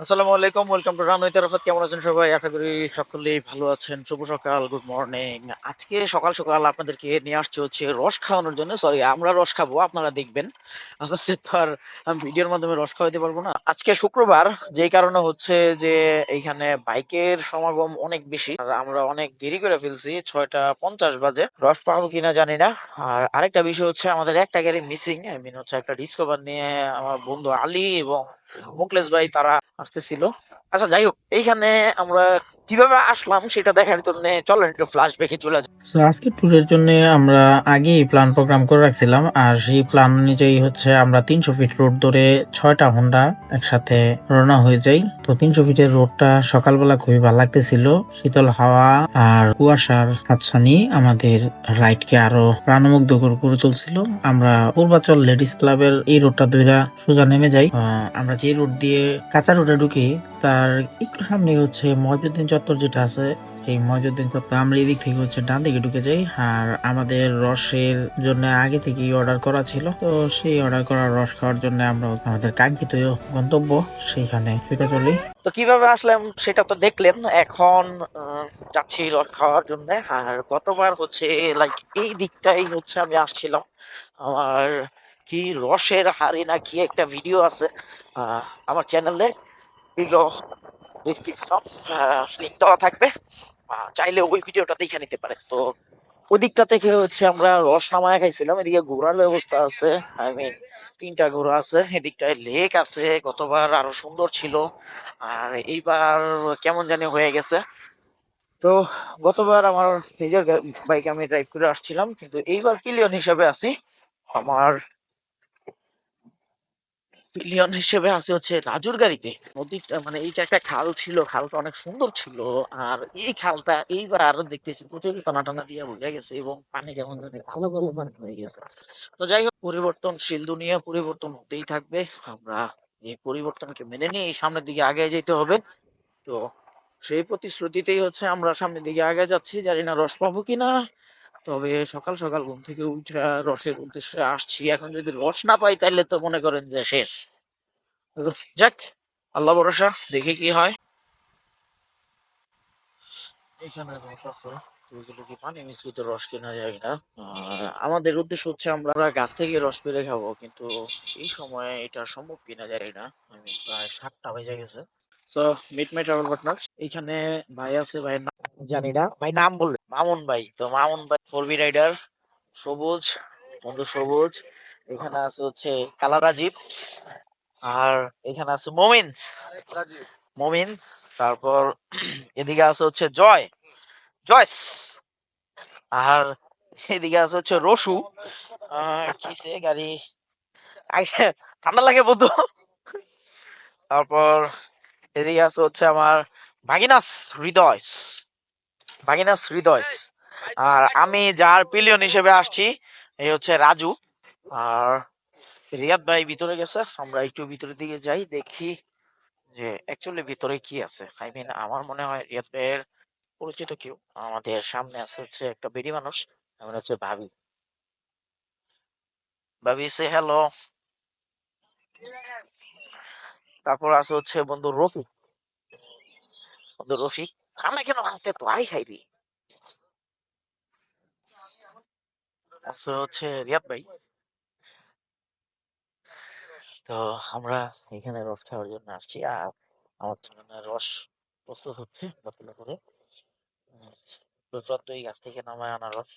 আসসালামু আলাইকুম welcome to runway তেরাফত কেমন আছেন সবাই? আশা করি সকলেই ভালো আছেন। শুভ সকাল গুড মর্নিং আজকে সকাল সকাল আপনাদেরকে নিয়ে আসছে হচ্ছে রস খাওয়ানোর জন্য। সরি আমরা রস খাব, আপনারা দেখবেন। আমাদের তো আর ভিডিওর মাধ্যমে রস খাওয়াতে পারব না। আজকে শুক্রবার, যেই কারণে হচ্ছে যে এইখানে বাইকের সমাগম অনেক বেশি। আর আমরা অনেক দেরি করে ফেলছি, ছয়টা পঞ্চাশ বাজে। রস পাবো কিনা জানি না। আর আরেকটা বিষয় হচ্ছে আমাদের একটা গাড়ি মিসিং আই মিন হচ্ছে একটা ডিসকভার নিয়ে আমার বন্ধু আলী এবং মুকলেশ ভাই, তারা আসতেছিল। আচ্ছা যাই হোক এইখানে আমরা কীভাবে আসলাম সেটা দেখার জন্য চলেন একটু ফ্ল্যাশ ব্যাকে চলে যাই। তো আজকে ট্যুরের জন্য আমরা আগেই প্ল্যান প্রোগ্রাম করে রাখছিলাম, আর সেই প্ল্যান অনুযায়ী হচ্ছে আমরা তিনশো ফিট রোড ধরে ছয়টা হোন্ডা একসাথে রওনা হয়ে যাই। তো তিনশো ফিটের রোডটা সকালবেলা খুবই ভালো লাগতেছিল। শীতল হাওয়া আর কুয়াশার হাতছানি আমাদের রাইডকে আরও প্রাণমুগ্ধ করে তুলছিল। আমরা পূর্বাচল লেডিস ক্লাবের এই রোডটা ধরে সোজা নেমে যাই। আমরা যে রোড দিয়ে কাঁচা রোডে ঢুকি, তার একটু সামনে হচ্ছে মজুদ্দিন চত্বর যেটা আছে সেই মজুদ্দিন চত্বর। আমরা এদিক থেকে হচ্ছে ডান দিকে ঢুকে যাই, আর আমাদের রসের জন্য আগে থেকেই অর্ডার করা ছিল। তো সেই অর্ডার করা রস খাওয়ার জন্য আমরা আমাদের কাঙ্ক্ষিত গন্তব্য সেইখানে ছুটে চলি। তো কীভাবে আসলাম সেটা তো দেখলেন, এখন যাচ্ছি রস খাওয়ার জন্য। আর গতবার হচ্ছে লাইক এই দিকটাই হচ্ছে আমি আসছিলাম। আমার কি রসের হাড়ি না কি একটা ভিডিও আছে আমার চ্যানেলে ডিসক্রিপশন লিঙ্ক দেওয়া থাকবে। চাইলে ওই ভিডিওটা দেখে নিতে পারে। তো ওই দিকটা থেকে হচ্ছে আমরা রস নামায় খাইছিলাম। এদিকে ঘোরার ব্যবস্থা আছে। আই মিন তিনটা ঘোড়া আছে। এদিকটায় লেক আছে। গতবার আরও সুন্দর ছিল। আর এইবার কেমন জানি হয়ে গেছে। তো গতবার আমার নিজের বাইক আমি ড্রাইভ করে আসছিলাম। কিন্তু এইবার পিলিয়ন হিসাবে আছি। আমার পিলিয়ন হিসেবে আছে হচ্ছে রাজুর গাড়িতে। নদীটা মানে এইটা একটা খাল ছিল, খালটা অনেক সুন্দর ছিল। আর এই খালটা এইবার দেখতেছি প্রচুর টানা টানা দিয়ে বুঝে গেছে এবং পানি কেমন জানি কালো কালো পানি হয়ে গেছে। তো যাই হোক, পরিবর্তনশীল দুনিয়া পরিবর্তন হতেই থাকবে। আমরা এই পরিবর্তনকে মেনে নিয়ে সামনের দিকে আগে যেতে হবে। তো সেই প্রতিশ্রুতিতেই হচ্ছে আমরা সামনের দিকে আগে যাচ্ছি। জানি না রস পাবো কিনা। তবে সকাল সকাল ঘুম থেকে উঠে রসের উদ্দেশ্যে আসছি। এখন যদি রস না পাই তাহলে তো মনে করেন যে শেষ। যাক, আল্লাহ ভরসা, দেখি কি হয়। এখানে রস আছে। পানি মিশ্রিত রস কেনা যায় না আমাদের উদ্দেশ্য হচ্ছে আমরা গাছ থেকে রস পেরে খাব, কিন্তু এই সময়ে এটা সম্ভব কিনা জানি না। প্রায় সাতটা বেজে গেছে। তো মিট মাই ট্রাভেল পার্টনার এইখানে ভাই আছে ভাইয়ের নাম জানি না। ভাই নাম বললে মামুন ভাই। তো মামুন ভাই ফোর বি রাইডার সবুজ, বন্ধু সবুজ। এখানে আছে হচ্ছে কালারা জিপস আর এখানে আছে মোমিনস। মোমিনস, তারপর এদিকে আছে হচ্ছে জয়, জয়স। আর এদিকে আছে হচ্ছে রসু। কিসে গাড়ি? ঠান্ডা লাগে বন্ধু। তারপর এদিকে আছে হচ্ছে আমার ভাগিনাস হৃদয়স। ভাগিনাস হৃদয়স। আর আমি যার পিলিয়ন হিসেবে আসছি, এই হচ্ছে রাজু। আর রিয়াদ ভাই ভিতরে গেছে, আমরা একটু ভিতরের দিকে যাই, দেখি যে অ্যাকচুয়ালি ভিতরে কি আছে। আই মিন আমার মনে হয় রিয়াদ ভাইয়ের পরিচিত কেউ। আমাদের সামনে আছে হচ্ছে একটা বেডি মানুষ, এমন হচ্ছে ভাবি। ভাবি সে হ্যালো তারপর আছে হচ্ছে বন্ধু রফিক। বন্ধু রফিক, আমরা কেন হাতে তো আই খাইবি আছে হচ্ছে রিয়াদ ভাই। তো আমরা এখানে রস খাওয়ার জন্য আসছি আর আমার জন্য রস প্রস্তুত হচ্ছে বোতলে করে। প্রচণ্ড এই গাছ থেকে নামায় আনা রস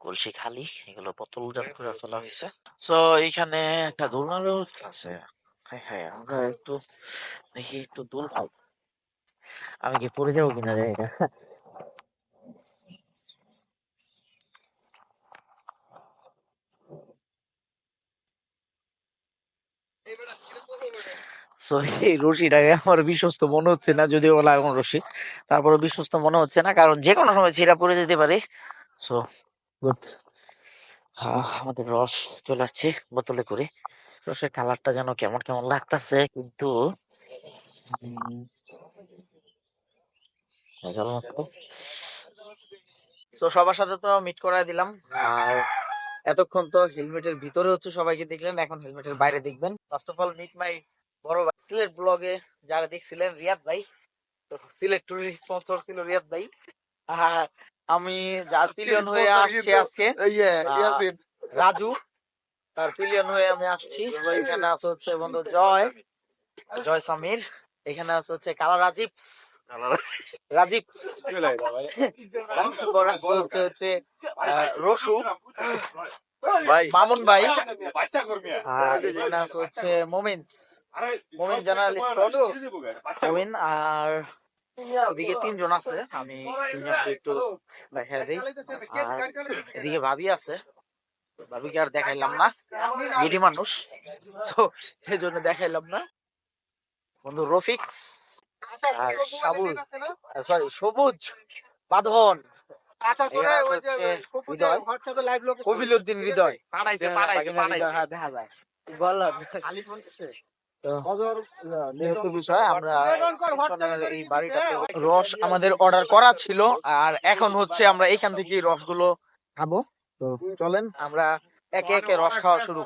কলসি খালি এগুলো বোতল জাত করে ফেলা হয়েছে তো এইখানে একটা দোলনার ব্যবস্থা আছে। হ্যাঁ হ্যাঁ আমরা একটু দেখি একটু দোল খাই আমি কি পড়ে যাব কিনা না সো এই রশিটাকে আমার বিশ্বস্ত মনে হচ্ছে না যদিও এখন রশি। তারপরে বিশ্বস্ত মনে হচ্ছে না কারণ যে কোনো সময় ছিঁড়া পড়ে যেতে পারে। সো গুড আমাদের রস চলে আসছে বোতলে করে। রসের কালারটা যেন কেমন কেমন লাগতেছে, কিন্তু তো সবার সাথে তো মিট করাই দিলাম। আর এতক্ষণ তো হেলমেটের ভিতরে হচ্ছে সবাইকে দেখলেন, এখন হেলমেটের বাইরে দেখবেন। First of all meet my বড় ভাই। সিলেট ব্লগে যারা দেখছিলেন, রিয়াদ ভাই। তো সিলেট ট্যুরের স্পন্সর ছিল রিয়াদ ভাই। আর আমি যার পিলিয়ন হয়ে আসছি আজকে। রাজু তার পিলিয়ন হয়ে আমি আসছি। এখানে আছে হচ্ছে বন্ধু জয় জয় সামির। এখানে আছে হচ্ছে কালা রাজীবস। রাজীবস। হচ্ছে হচ্ছে আহ, রসু। ভাই। মামুন ভাই। এখানে আছে হচ্ছে মোমিনস। মোমিন জার্নালিস্ট মোমিন আর ওদিকে তিনজন আছে আমি তিনজনকে একটু দেখা দিই। আর এদিকে ভাবি আছে। ভাবিকে আর দেখাইলাম না। গিডি মানুষ। তো এই জন্য দেখাইলাম না। বন্ধু রফিক্স আর সাবুল সরি সবুজ বাঁধন। এখানে হৃদয়। হ্যাঁ, দেখা যায়। বিষয় আমরা এই বাড়িটাতে রস আমাদের অর্ডার করা ছিল আর এখন হচ্ছে আমরা এখান থেকে রসগুলো খাব। তো চলেন আমরা একে একে রস খাওয়া শুরু।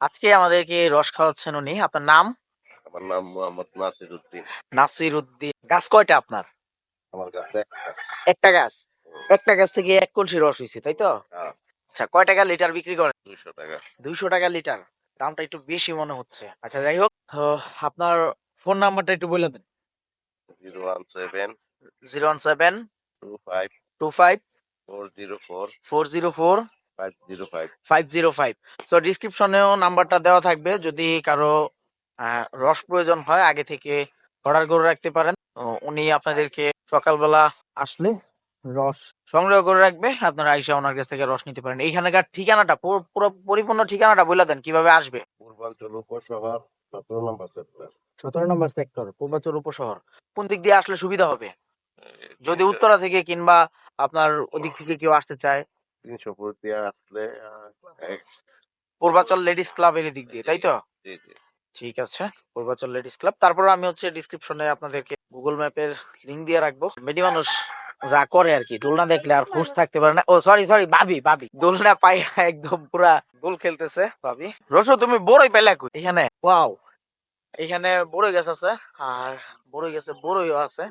আজকে আমাদেরকে রস খাওয়াচ্ছেন উনি। আপনার নাম? আমার নাম মোহাম্মদ নাসির উদ্দিন। নাসির উদ্দিন। গাছ কয়টা আপনার? আমার কাছে একটা। গাছ? একটা গাছ থেকে এক কলসি রস হয়েছে তাই তো? হ্যাঁ। আচ্ছা কয় টাকা লিটার বিক্রি করেন? দুইশো টাকা। দুইশো টাকা লিটার। দামটা একটু বেশি মনে হচ্ছে। আচ্ছা যাই হোক আপনার ফোন নাম্বারটা একটু বলে দেন। Zero one seven zero one seven two five two five four zero four four zero four five zero five. Five zero five. So ডিসক্রিপশনেও নাম্বারটা দেওয়া থাকবে। যদি কারও রস প্রয়োজন হয় আগে থেকে অর্ডার করে রাখতে পারেন। উনি আপনাদেরকে সকালবেলা আসলে রস সংগ্রহ করে রাখবে। আপনারা আইসা ওনার কাছ থেকে রস নিতে পারেন। এইখানকার ঠিকানাটা পুরো পুরো পরিপূর্ণ ঠিকানাটা বলে দেন কীভাবে আসবে? পূর্বাঞ্চল উপশহর সতেরো নম্বর সেক্টর। সতেরো নম্বর সেক্টর পূর্বাচল উপশহর। কোন দিক দিয়ে আসলে সুবিধা হবে? যদি উত্তরা থেকে কিংবা আপনার ওদিক থেকে কেউ আসতে চায়। তিনশো ফুট দিয়ে আসলে পূর্বাচল লেডিস ক্লাবের দিক দিয়ে তাই তো? জি জি। ঠিক আছে, পূর্বাচল লেডিস ক্লাব। তারপর আমি হচ্ছে ডিসক্রিপশনে আপনাদেরকে গুগল ম্যাপের লিংক দিয়ে রাখব। মেডি মানুষ যা করে আর কি, দোলনা দেখলে আর খুশ থাকতে পারে না। ও সরি সরি ভাবি ভাবি। দোলনা পাই একদম পুরা গোল খেলতেছে ভাবি। রসো তুমি বড়ই পেলে? এখানে ওয়াও এখানে বড়ই গাছ আছে আর বড়ই গাছে বড়ইও আছে।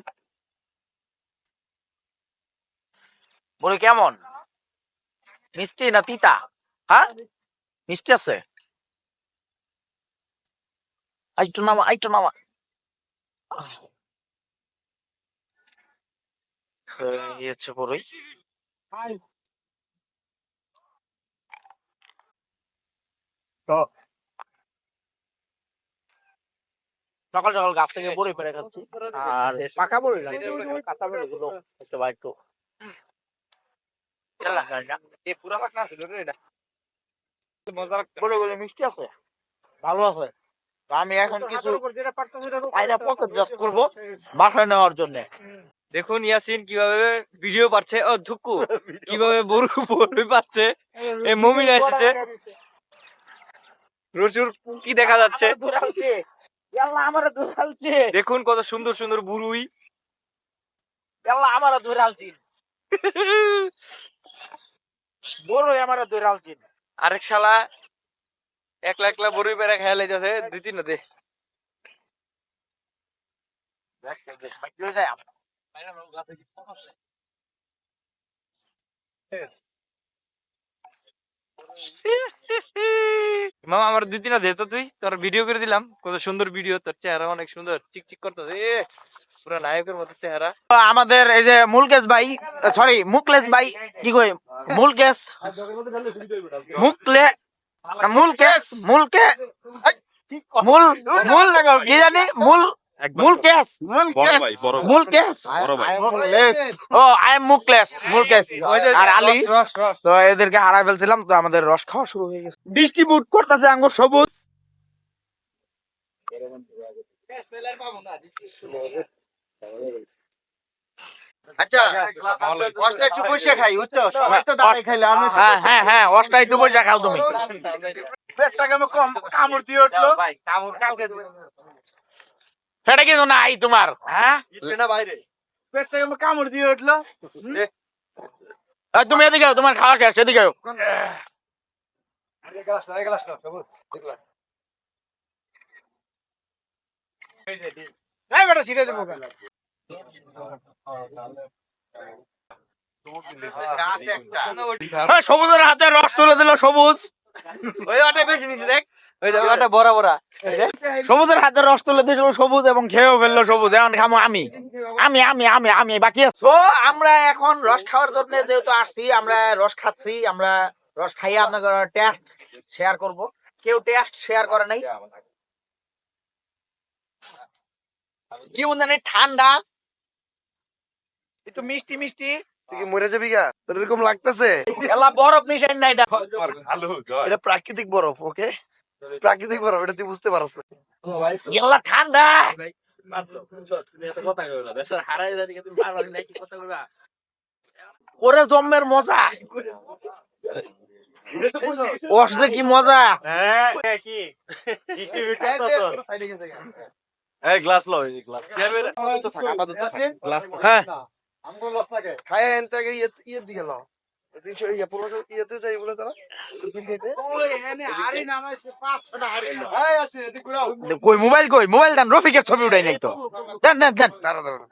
বড়ই কেমন? মিষ্টি না তিতা? হ্যাঁ? মিষ্টি আছে? আইটো নামা আইটো নামা হচ্ছে বড়ই সকাল সকাল গাছ থেকে বড়ই পেরে খাচ্ছি আর পাকা বড়ই লাগে কাঁচা বড়ই গুলো একটু বা। বড়ইগুলো মিষ্টি আছে ভালো আছে আমি এখন কিছু পায়রা পকেট জাস্ট করব বাসায় নেওয়ার জন্য। দেখুন ইয়াসিন কীভাবে ভিডিও পাচ্ছে ও ধুকু কীভাবে বড় বড় পাচ্ছে এই মমিন এসেছে। রসুর কি দেখা যাচ্ছে। আমারে দেখুন কত সুন্দর সুন্দর বুড়ুই ধরে আমারে ধরালছি বড়ই ধরে ধরালছি আরেক শালা একলা একলা বড়ুই পেরা খেয়াল যাচ্ছে দুই তিন দে। মামা আমার দুই তিনটা দে তো তুই। তোর ভিডিও করে দিলাম। কত সুন্দর ভিডিও তোর চেহারা অনেক সুন্দর। চিকচিক করতেছে পুরো নায়কের মতো চেহারা। আমাদের এই যে মুলকেশ ভাই সরি মুকলেশ ভাই, কি কই মুলকেশ, মুকলে মুলকেশ মুলকে মূল মূল কি জানি? মূল মুলকেশ মুলকেশ মুলকেশ ও আই এম মুকলেশ মুলকেশ আর আলী? রস রস তো এদেরকে হারাই ফেলছিলাম তো আমাদের রস খাওয়া শুরু হয়ে গেছে। ডিস্ট্রিবিউট করতেছে আঙ্গুর সবুজ। আচ্ছা একটু বসে খাই বুঝছ? সবাই তো দাঁড়াই খাইলে আমি হ্যাঁ হ্যাঁ হ্যাঁ অষ্টা একটু বসে খাও তুমি। পেটটাকে আমি কম কামড় দিয়ে উঠল। সেটা কিছু নাই তোমার। হ্যাঁ? না বাইরে। পেটটাকে আমি কামড় দিয়ে উঠল। তুমি এদিকে তোমার খাওয়া শেষ এদিকে বেটা সিধে এই, সবুজের হাতে রস তুলে দিল সবুজ। ওই ওটা বেশি নিচে দেখ। সবুজের হাতে রস তুলে দিল সবুজ এবং খেয়েও ফেলল সবুজ। এখন খামো আমি। আমি আমি আমি আমি বাকি তো আমরা এখন রস খাওয়ার জন্য যেহেতু আসছি আমরা রস খাচ্ছি আমরা রস খাইয়ে আপনাদের টেস্ট শেয়ার করব। কেউ টেস্ট শেয়ার করে নাই। কি মনে ঠান্ডা? একটু মিষ্টি মিষ্টি। তুই কি মরে যাবি গা? তোর এরকম লাগতেছে? এলা বরফ মিশাই না এটা এটা প্রাকৃতিক বরফ ওকে? প্রাকৃতিক বরফ এটা তুই বুঝতে পারছ এলা ঠান্ডা। ওরে জম্মের মজা। ওস যে কি মজা। হ্যাঁ। খায় এন থেকে ইয়ে ইয়ে দিকে লাও তিনশো ইয়ে পনেরো ইয়েতে যাই বলে তারা কই মোবাইল কই মোবাইল দেন রফিকের ছবি উঠাই নাই তো দেন দেন দেন দাঁড়া দাঁড়া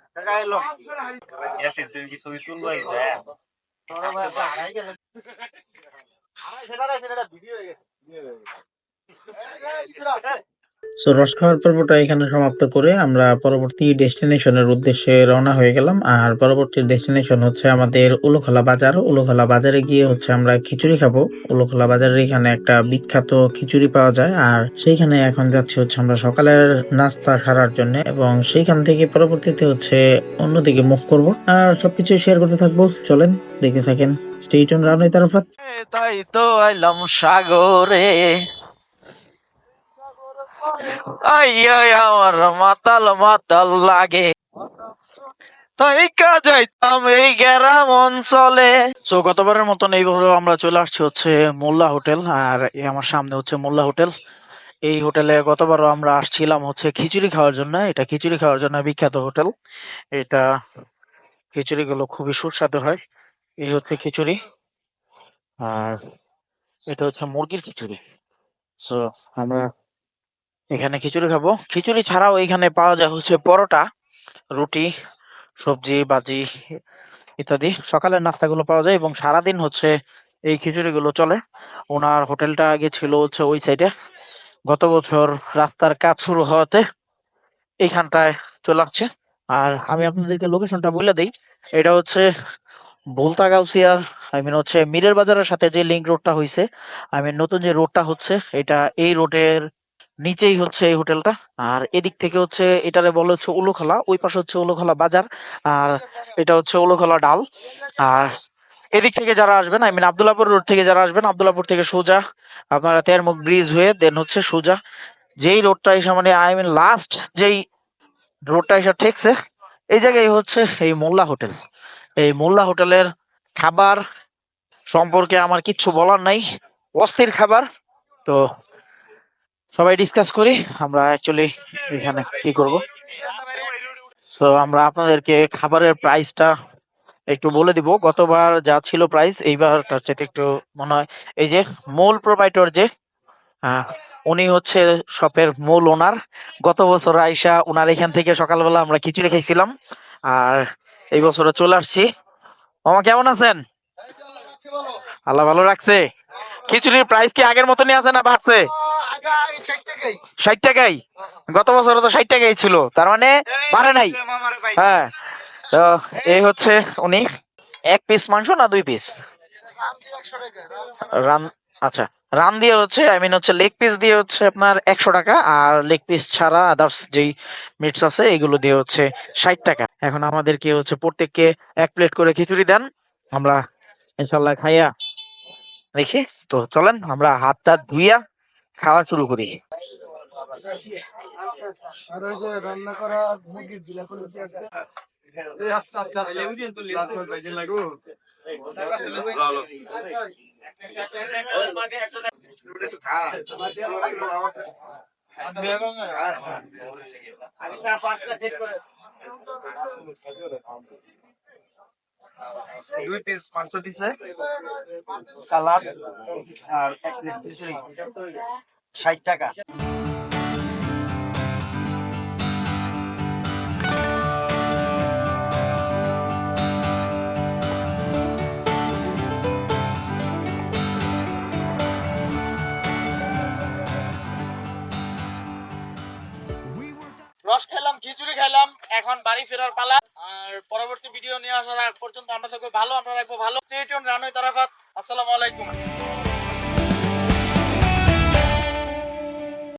সো রস খাওয়ার পর্বটা এখানে সমাপ্ত করে আমরা পরবর্তী ডেস্টিনেশনের উদ্দেশ্যে রওনা হয়ে গেলাম। আর পরবর্তী ডেস্টিনেশন হচ্ছে আমাদের উলুখলা বাজার। উলুখলা বাজারে গিয়ে হচ্ছে আমরা খিচুড়ি খাব। উলুখলা বাজারের এখানে একটা বিখ্যাত খিচুড়ি পাওয়া যায়। আর সেইখানে এখন যাচ্ছি হচ্ছে আমরা সকালের নাস্তা সারার জন্য এবং সেইখান থেকে পরবর্তীতে হচ্ছে অন্যদিকে মুভ করব। আর সবকিছু শেয়ার করতে থাকব। চলেন, দেখতে থাকেন। স্টেট রানওয়ে তারফাত তাই তো আইলাম সাগরে। আই আই আমার মাতাল মাতাল লাগে। যাইতাম এই গ্রাম অঞ্চলে। তো গতবারের মতন এইভাবে আমরা চলে আসছি হচ্ছে মোল্লা হোটেল, আর আমার সামনে হচ্ছে মোল্লা হোটেল। এই হোটেলে গতবারও আমরা আসছিলাম হচ্ছে খিচুড়ি খাওয়ার জন্য। এটা খিচুড়ি খাওয়ার জন্য বিখ্যাত হোটেল। এটা খিচুড়ি গুলো খুবই সুস্বাদু হয়। এই হচ্ছে খিচুড়ি। আর এটা হচ্ছে মুরগির খিচুড়ি। সো আমরা এখানে খিচুড়ি খাব। খিচুড়ি ছাড়াও এখানে পাওয়া যায় হচ্ছে পরোটা, রুটি, সবজি বাজি ইত্যাদি। সকালের নাস্তাগুলো পাওয়া যায় এবং সারাদিন হচ্ছে এই খিচুড়িগুলো চলে। ওনার হোটেলটা আগে ছিল হচ্ছে ওই সাইডে। গত বছর রাস্তার কাজ শুরু হওয়াতে এইখানটায় চলে আসছে। আর আমি আপনাদেরকে লোকেশনটা বলে দিই। এটা হচ্ছে ভুলতা গাউসিয়ার আই মিন হচ্ছে মিরের বাজারের সাথে যে লিঙ্ক রোডটা হয়েছে আই মিন নতুন যে রোডটা হচ্ছে, এটা এই রোডের নিচেই হচ্ছে এই হোটেলটা। আর এদিক থেকে হচ্ছে এটারে বলে হচ্ছে উলুখলা, ওই পাশে হচ্ছে উলুখলা বাজার, আর এটা হচ্ছে উলুখলা ডাল। আর এদিক থেকে যারা আসবেন আই মিন আবদুল্লাপুর রোড থেকে যারা আসবেন আবদুল্লাপুর থেকে সোজা আপনারা তেরমুখ ব্রিজ হয়ে দেন হচ্ছে সোজা। যেই রোডটা এসে মানে আই মিন লাস্ট যেই রোডটা এসে ঠেকছে, এই জায়গায় হচ্ছে এই মোল্লা হোটেল। এই মোল্লা হোটেলের খাবার সম্পর্কে আমার কিচ্ছু বলার নাই। অস্থির খাবার। তো সবাই ডিসকাস করি আমরা অ্যাকচুয়ালি এখানে কি করব? তো আমরা আপনাদেরকে খাবারের প্রাইসটা একটু বলে দিব। গতবার যা ছিল প্রাইস এইবার তার চাইতে একটু মনে হয় এই যে মূল প্রোভাইডর যে আহ, উনি হচ্ছে শপের মূল ওনার গত বছর আইসা ওনার এখান থেকে সকালবেলা আমরা খিচুড়ি খাইছিলাম। আর এই বছরে চলে আসছি। মামা কেমন আছেন? আল্লাহ ভালো রাখছে। খিচুড়ির প্রাইস কি আগের মতনই আছে না বাড়ছে? ষাট টাকাই। গত বছর তো ষাট টাকাই ছিল, তার মানে বাড়ে নাই। হ্যাঁ তো এই হচ্ছে উনি এক পিস মাংস না দুই পিস রান আচ্ছা রান দিয়ে হচ্ছে আই মিন হচ্ছে লেগ পিস দিয়ে হচ্ছে আপনার একশো টাকা, আর লেগ পিস ছাড়া আদার্স যেই মিটস আছে, এগুলো দিয়ে হচ্ছে ষাট টাকা। এখন আমাদেরকে হচ্ছে প্রত্যেককে এক প্লেট করে খিচুড়ি দেন। আমরা ইনশাল্লাহ খাইয়া দেখি? তো চলেন, আমরা হাত টাত ধুইয়া খাওয়া শুরু করি। রান্না করা জিলা করে। আছে একটু খা দুই পিস মাংস দিছে সালাদ আর এক প্লেট খিচুড়ি, ষাট টাকা। রস খেলাম, খিচুড়ি খেলাম, এখন বাড়ি ফেরার পালা। পরবর্তী ভিডিও নিয়ে আসার আগ পর্যন্ত আমরা থাকব ভালো, আমরা রাখব ভালো। স্টেট রানুই তারাফাত। আসসালামু আলাইকুম।